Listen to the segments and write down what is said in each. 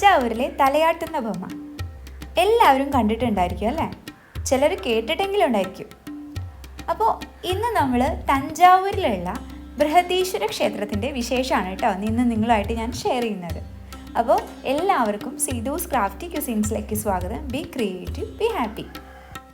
തഞ്ചാവൂരിലെ തലയാട്ടുന്ന ബൊമ്മ എല്ലാവരും കണ്ടിട്ടുണ്ടായിരിക്കും അല്ലേ? ചിലർ കേട്ടിട്ടെങ്കിലും ഉണ്ടായിരിക്കും അപ്പോൾ ഇന്ന് നമ്മൾ തഞ്ചാവൂരിലുള്ള ബൃഹദീശ്വര ക്ഷേത്രത്തിന്റെ വിശേഷമാണ് കേട്ടോ ഇന്ന് നിങ്ങളായിട്ട് ഞാൻ ഷെയർ ചെയ്യുന്നത്. അപ്പോൾ എല്ലാവർക്കും സീതൂസ് ക്രാഫ്റ്റി ക്യുസീൻസിലേക്ക് സ്വാഗതം. ബി ക്രിയേറ്റീവ് ബി ഹാപ്പി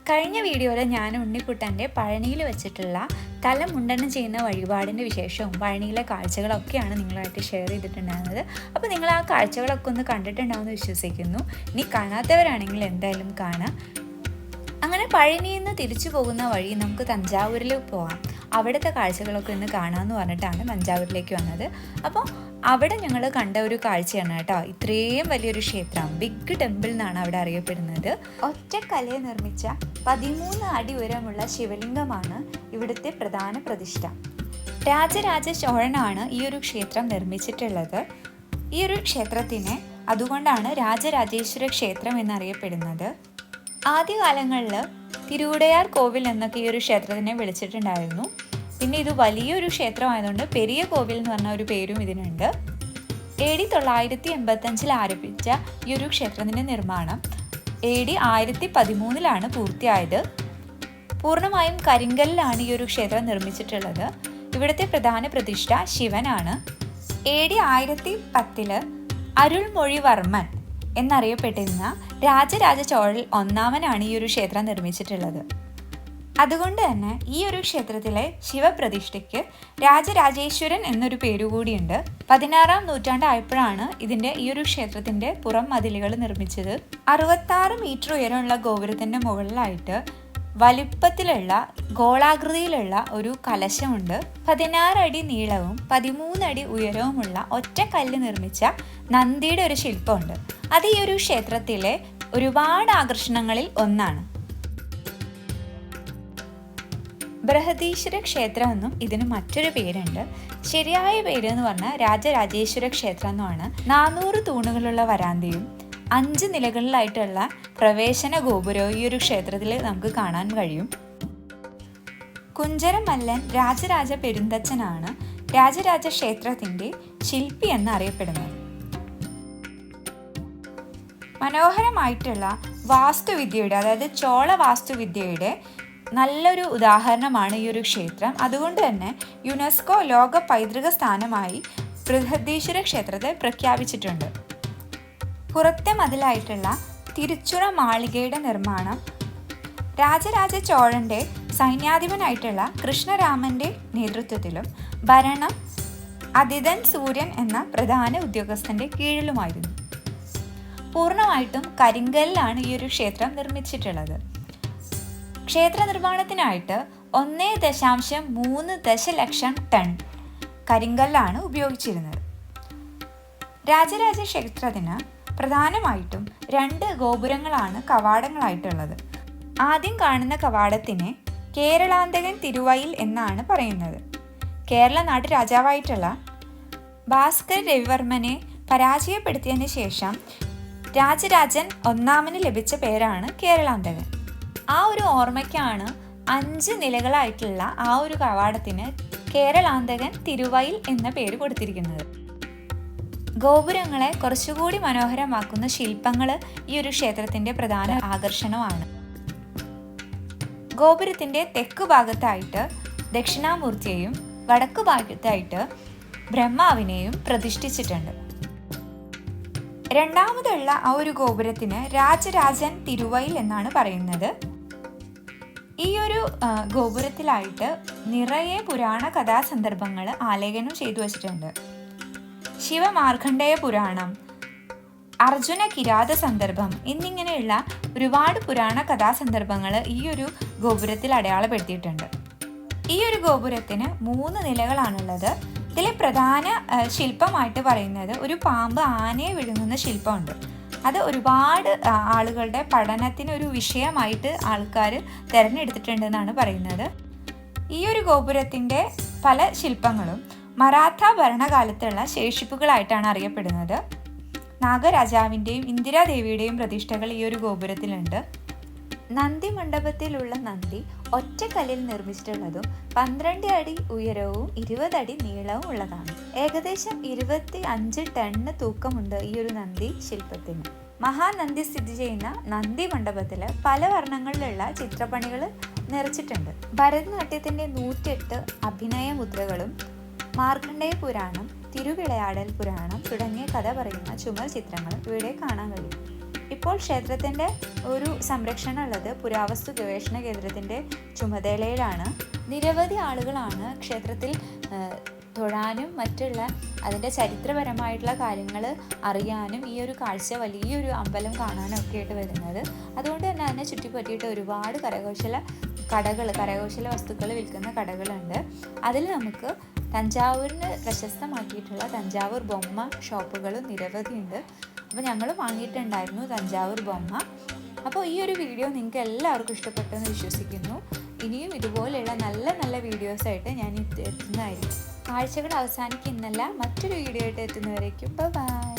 കഴിഞ്ഞ വീഡിയോയിൽ ഞാൻ ഉണ്ണിക്കുട്ടന്റെ പഴനിയിൽ വെച്ചിട്ടുള്ള തല മുണ്ടനം ചെയ്യുന്ന വഴിപാടിന്റെ വിശേഷവും പഴനിയിലെ കാഴ്ചകളൊക്കെയാണ് നിങ്ങളായിട്ട് ഷെയർ ചെയ്തിട്ടുണ്ടായിരുന്നത്. അപ്പോൾ നിങ്ങൾ ആ കാഴ്ചകളൊക്കെ ഒന്ന് കണ്ടിട്ടുണ്ടാവുമെന്ന് വിശ്വസിക്കുന്നു. ഇനി കാണാത്തവരാണെങ്കിൽ എന്തായാലും കാണാം. അങ്ങനെ പഴനിയിൽ നിന്ന് തിരിച്ചു പോകുന്ന വഴി നമുക്ക് തഞ്ചാവൂരിൽ പോകാം അവിടുത്തെ കാഴ്ചകളൊക്കെ ഒന്ന് കാണാമെന്ന് പറഞ്ഞിട്ടാണ് തഞ്ചാവൂരിലേക്ക് വന്നത്. അപ്പോൾ അവിടെ ഞങ്ങൾ കണ്ട ഒരു കാഴ്ചയാണ് കേട്ടോ. ഇത്രയും വലിയൊരു ക്ഷേത്രം. ബിഗ് ടെമ്പിൾ എന്നാണ് അവിടെ അറിയപ്പെടുന്നത്. ഒറ്റക്കലയെ നിർമ്മിച്ച പതിമൂന്ന് അടി ഉയരമുള്ള ശിവലിംഗമാണ് ഇവിടുത്തെ പ്രധാന പ്രതിഷ്ഠ. രാജരാജ ചോഴനാണ് ഈ ഒരു ക്ഷേത്രം നിർമ്മിച്ചിട്ടുള്ളത്. ഈ ഒരു ക്ഷേത്രത്തിനെ അതുകൊണ്ടാണ് രാജരാജേശ്വര ക്ഷേത്രം എന്നറിയപ്പെടുന്നത്. ആദ്യകാലങ്ങളിൽ തിരുവുടയാർ കോവിൽ എന്നൊക്കെ ഈ ഒരു ക്ഷേത്രത്തിനെ വിളിച്ചിട്ടുണ്ടായിരുന്നു. പിന്നെ ഇത് വലിയൊരു ക്ഷേത്രമായതുകൊണ്ട് പെരിയ കോവിൽ എന്ന് പറഞ്ഞ ഒരു പേരും ഇതിനുണ്ട്. എ ഡി തൊള്ളായിരത്തി എൺപത്തഞ്ചിൽ ആരംഭിച്ച ഈ ഒരു ക്ഷേത്രത്തിന്റെ നിർമ്മാണം എ ഡി ആയിരത്തി പതിമൂന്നിലാണ് പൂർത്തിയായത്. പൂർണമായും കരിങ്കല്ലിലാണ് ഈ ഒരു ക്ഷേത്രം നിർമ്മിച്ചിട്ടുള്ളത്. ഇവിടുത്തെ പ്രധാന പ്രതിഷ്ഠ ശിവനാണ്. എ ഡി ആയിരത്തി പത്തിൽ അരുൾമൊഴിവർമ്മൻ എന്നറിയപ്പെട്ടിരുന്ന രാജരാജ ചോഴൽ ഒന്നാമനാണ് ഈ ഒരു ക്ഷേത്രം നിർമ്മിച്ചിട്ടുള്ളത്. അതുകൊണ്ട് തന്നെ ഈ ഒരു ക്ഷേത്രത്തിലെ ശിവപ്രതിഷ്ഠയ്ക്ക് രാജരാജേശ്വരൻ എന്നൊരു പേരുകൂടിയുണ്ട്. പതിനാറാം നൂറ്റാണ്ടായപ്പോഴാണ് ഇതിന്റെ ഈ ഒരു ക്ഷേത്രത്തിന്റെ പുറം മതിലുകൾ നിർമ്മിച്ചത്. അറുപത്താറ് മീറ്റർ ഉയരമുള്ള ഗോപുരത്തിന്റെ മുകളിലായിട്ട് വലിപ്പത്തിലുള്ള ഗോളാകൃതിയിലുള്ള ഒരു കലശമുണ്ട്. പതിനാറടി നീളവും പതിമൂന്നടി ഉയരവുമുള്ള ഒറ്റ കല്ല് നിർമ്മിച്ച നന്ദിയുടെ ഒരു ശില്പമുണ്ട്. അത് ഈ ഒരു ക്ഷേത്രത്തിലെ ഒരുപാട് ആകർഷണങ്ങളിൽ ഒന്നാണ്. ബൃഹദീശ്വര ക്ഷേത്രം എന്നും ഇതിന് മറ്റൊരു പേരുണ്ട്. ശരിയായ പേര് എന്ന് പറഞ്ഞാൽ രാജരാജേശ്വര ക്ഷേത്രം എന്നുമാണ് നാനൂറ് തൂണുകളുള്ള വരാന്തയും അഞ്ച് നിലകളിലായിട്ടുള്ള പ്രവേശന ഗോപുരവും ഈ ഒരു ക്ഷേത്രത്തിൽ നമുക്ക് കാണാൻ കഴിയും. കുഞ്ചരമല്ലൻ രാജരാജ പെരുന്തച്ഛനാണ് രാജരാജ ക്ഷേത്രത്തിന്റെ ശില്പി എന്നറിയപ്പെടുന്നത്. മനോഹരമായിട്ടുള്ള വാസ്തുവിദ്യയുടെ അതായത് ചോള വാസ്തുവിദ്യയുടെ നല്ലൊരു ഉദാഹരണമാണ് ഈ ഒരു ക്ഷേത്രം. അതുകൊണ്ട് തന്നെ യുനെസ്കോ ലോക പൈതൃക സ്ഥാനമായി ബൃഹദീശ്വര ക്ഷേത്രത്തെ പ്രഖ്യാപിച്ചിട്ടുണ്ട്. പുറത്തെ മതിലായിട്ടുള്ള തിരുച്ചുറ മാളികയുടെ നിർമ്മാണം രാജരാജ ചോഴന്റെ സൈന്യാധിപനായിട്ടുള്ള കൃഷ്ണരാമന്റെ നേതൃത്വത്തിലും ഭരണം അതിഥൻ സൂര്യൻ എന്ന പ്രധാന ഉദ്യോഗസ്ഥന്റെ കീഴിലുമായിരുന്നു. പൂർണമായിട്ടും കരിങ്കല്ലാണ് ഈ ഒരു ക്ഷേത്രം നിർമ്മിച്ചിട്ടുള്ളത്. ക്ഷേത്ര നിർമ്മാണത്തിനായിട്ട് ഒന്നേ ദശാംശം മൂന്ന് ദശലക്ഷം ടൺ കരിങ്കല്ലാണ് ഉപയോഗിച്ചിരുന്നത്. രാജരാജ ക്ഷേത്രത്തിന് പ്രധാനമായിട്ടും രണ്ട് ഗോപുരങ്ങളാണ് കവാടങ്ങളായിട്ടുള്ളത്. ആദ്യം കാണുന്ന കവാടത്തിനെ കേരളാന്തകൻ തിരുവയിൽ എന്നാണ് പറയുന്നത്. കേരള നാട്ടു രാജാവായിട്ടുള്ള ഭാസ്കർ രവിവർമ്മനെ പരാജയപ്പെടുത്തിയതിന് ശേഷം രാജരാജൻ ഒന്നാമന് ലഭിച്ച പേരാണ് കേരളാന്തകൻ. ആ ഒരു ഓർമ്മയ്ക്കാണ് അഞ്ച് നിലകളായിട്ടുള്ള ആ ഒരു കവാടത്തിന് കേരളാന്തകൻ തിരുവയിൽ എന്ന പേര് കൊടുത്തിരിക്കുന്നത്. ഗോപുരങ്ങളെ കുറച്ചുകൂടി മനോഹരമാക്കുന്ന ശില്പങ്ങൾ ഈ ഒരു ക്ഷേത്രത്തിന്റെ പ്രധാന ആകർഷണമാണ്. ഗോപുരത്തിന്റെ തെക്ക് ഭാഗത്തായിട്ട് ദക്ഷിണാമൂർത്തിയെയും വടക്ക് ഭാഗത്തായിട്ട് ബ്രഹ്മാവിനെയും പ്രതിഷ്ഠിച്ചിട്ടുണ്ട്. രണ്ടാമതുള്ള ആ ഒരു ഗോപുരത്തിന് രാജരാജൻ തിരുവയിൽ എന്നാണ് പറയുന്നത്. ഈ ഒരു ഗോപുരത്തിലായിട്ട് നിറയെ പുരാണ കഥാസന്ദർഭങ്ങൾ ആലേഖനം ചെയ്തു വച്ചിട്ടുണ്ട്. ശിവമാർഖണ്ഡേയ പുരാണം അർജുന കിരാത സന്ദർഭം എന്നിങ്ങനെയുള്ള ഒരുപാട് പുരാണ കഥാസന്ദർഭങ്ങൾ ഈ ഒരു ഗോപുരത്തിൽ അടയാളപ്പെടുത്തിയിട്ടുണ്ട്. ഈ ഒരു ഗോപുരത്തിന് മൂന്ന് നിലകളാണുള്ളത്. ഇതിലെ പ്രധാന ശില്പമായിട്ട് പറയുന്നത് ഒരു പാമ്പ് ആനയെ വിഴുങ്ങുന്ന ശില്പമുണ്ട്. അത് ഒരുപാട് ആളുകളുടെ പഠനത്തിന് ഒരു വിഷയമായിട്ട് ആൾക്കാർ തിരഞ്ഞെടുത്തിട്ടുണ്ടെന്നാണ് പറയുന്നത്. ഈ ഒരു ഗോപുരത്തിന്റെ പല ശില്പങ്ങളും മറാത്ത ഭരണകാലത്തുള്ള ശേഷിപ്പുകളായിട്ടാണ് അറിയപ്പെടുന്നത്. നാഗരാജാവിന്റെയും ഇന്ദിരാദേവിയുടെയും പ്രതിഷ്ഠകൾ ഈ ഒരു ഗോപുരത്തിലുണ്ട്. നന്ദി മണ്ഡപത്തിലുള്ള നന്ദി ഒറ്റക്കല്ലിൽ നിർമ്മിച്ചിട്ടുള്ളതും പന്ത്രണ്ട് അടി ഉയരവും ഇരുപത് അടി നീളവും ഉള്ളതാണ്. ഏകദേശം ഇരുപത്തി അഞ്ച് ടണ്ണ് തൂക്കമുണ്ട് ഈ ഒരു നന്ദി ശില്പത്തിന്. മഹാനന്ദി സ്ഥിതി ചെയ്യുന്ന നന്ദി മണ്ഡപത്തിൽ പല വർണങ്ങളിലുള്ള ചിത്രപ്പണികൾ നിറച്ചിട്ടുണ്ട്. ഭരതനാട്യത്തിന്റെ നൂറ്റെട്ട് അഭിനയ മുദ്രകളും മാർക്കണ്ഡേയ പുരാണം തിരുവിളയാടൽ പുരാണം തുടങ്ങിയ കഥ പറയുന്ന ചുമർ ചിത്രങ്ങളും ഇവിടെ കാണാൻ കഴിയും. ഇപ്പോൾ ക്ഷേത്രത്തിന്റെ ഒരു സംരക്ഷണം ഉള്ളത് പുരാവസ്തു ഗവേഷണ കേന്ദ്രത്തിന്റെ ചുമതലയിലാണ്. നിരവധി ആളുകളാണ് ക്ഷേത്രത്തിൽ തൊഴാനും മറ്റുള്ള അതിന്റെ ചരിത്രപരമായിട്ടുള്ള കാര്യങ്ങൾ അറിയാനും ഈ ഒരു കാഴ്ച വലിയൊരു അമ്പലം കാണാനും ഒക്കെ ആയിട്ട് വരുന്നത്. അതുകൊണ്ട് തന്നെ അതിനെ ചുറ്റിപ്പറ്റിയിട്ട് ഒരുപാട് കരകൗശല കടകൾ കരകൗശല വസ്തുക്കൾ വിൽക്കുന്ന കടകളുണ്ട്. അതിൽ നമുക്ക് തഞ്ചാവൂരിന് പ്രശസ്തമാക്കിയിട്ടുള്ള തഞ്ചാവൂർ ബൊമ്മ ഷോപ്പുകൾ നിരവധിയുണ്ട് അപ്പോൾ ഞങ്ങൾ വാങ്ങിയിട്ടുണ്ടായിരുന്നു തഞ്ചാവൂർ ബൊമ്മ. അപ്പോൾ ഈ ഒരു വീഡിയോ നിങ്ങൾക്ക് എല്ലാവർക്കും ഇഷ്ടപ്പെട്ടെന്ന് വിശ്വസിക്കുന്നു. ഇനിയും ഇതുപോലെയുള്ള നല്ല നല്ല വീഡിയോസായിട്ട് ഞാൻ എത്തുന്നതായിരിക്കും. കാഴ്ചകൾ അവസാനിക്കുന്നല്ല. മറ്റൊരു വീഡിയോ ആയിട്ട് എത്തുന്നവരേക്കും. ബൈ.